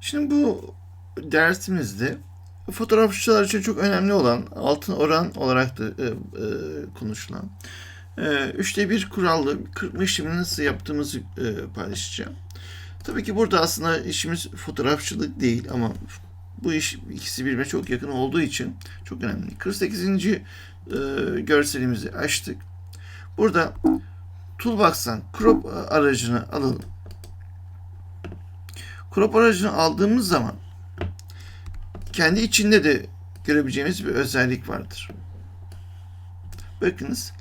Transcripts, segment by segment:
Şimdi bu dersimizde fotoğrafçılar için çok önemli olan altın oran olarak da e, e, konuşulan e, üçte bir kurallı kırpma işlemini nasıl yaptığımızı e, paylaşacağım. Tabii ki burada aslında işimiz fotoğrafçılık değil ama bu iş ikisi birbirine çok yakın olduğu için çok önemli. 48. E, görselimizi açtık. Burada Toolbox'tan crop aracını alalım. Crop aracını aldığımız zaman kendi içinde de görebileceğimiz bir özellik vardır. Bakınız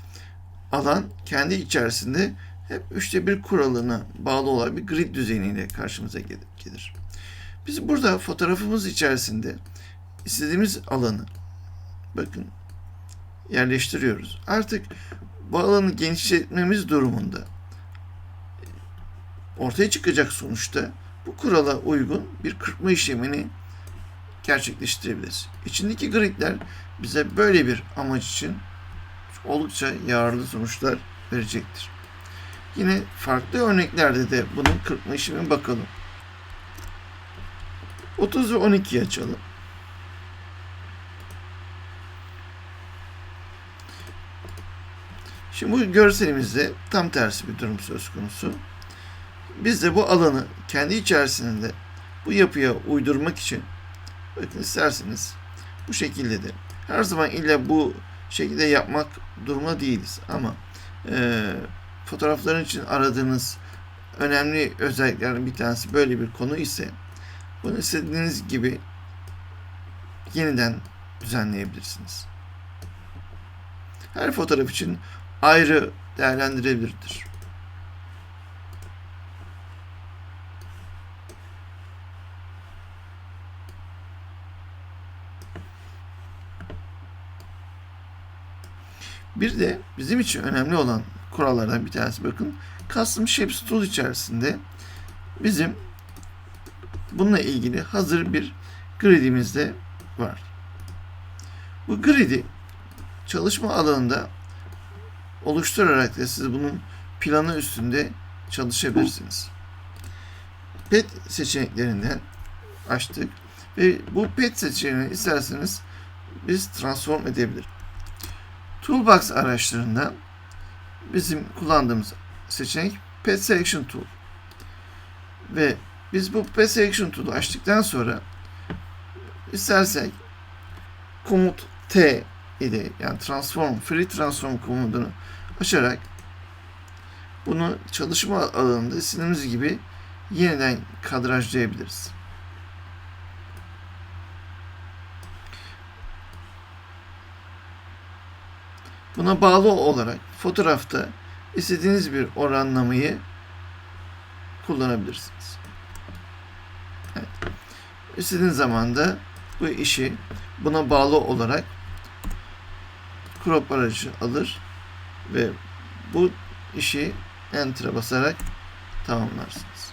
alan kendi içerisinde hep üçte bir kuralına bağlı olan bir grid düzeniyle karşımıza gel- gelir. Biz burada fotoğrafımız içerisinde istediğimiz alanı bakın yerleştiriyoruz. Artık bu alanı genişletmemiz durumunda ortaya çıkacak sonuçta bu kurala uygun bir kırpma işlemini gerçekleştirebiliriz. İçindeki gridler bize böyle bir amaç için oldukça yararlı sonuçlar verecektir. Yine farklı örneklerde de bunun kırpma işlemine bakalım. 30 ve 12'yi açalım. Şimdi bu görselimizde tam tersi bir durum söz konusu. Biz de bu alanı kendi içerisinde bu yapıya uydurmak için bakın isterseniz bu şekilde de her zaman illa bu şekilde yapmak durumunda değiliz ama e, fotoğrafların için aradığınız önemli özelliklerden bir tanesi böyle bir konu ise bunu istediğiniz gibi yeniden düzenleyebilirsiniz. Her fotoğraf için ayrı değerlendirebilirdir. Bir de bizim için önemli olan kurallardan bir tanesi bakın Custom Shapes Tool içerisinde bizim bununla ilgili hazır bir gridimiz de var. Bu gridi çalışma alanında oluşturarak da siz bunun planı üstünde çalışabilirsiniz. Pet seçeneklerinden açtık ve bu pet seçeneğini isterseniz biz transform edebiliriz. Toolbox araçlarında bizim kullandığımız seçenek Pet Selection Tool. Ve biz bu Pet Selection Tool'u açtıktan sonra istersek komut T ile yani transform, free transform komutunu açarak bunu çalışma alanında istediğimiz gibi yeniden kadrajlayabiliriz. Buna bağlı olarak fotoğrafta istediğiniz bir oranlamayı kullanabilirsiniz. Evet. İstediğiniz zaman da bu işi buna bağlı olarak crop aracı alır ve bu işi enter'a basarak tamamlarsınız.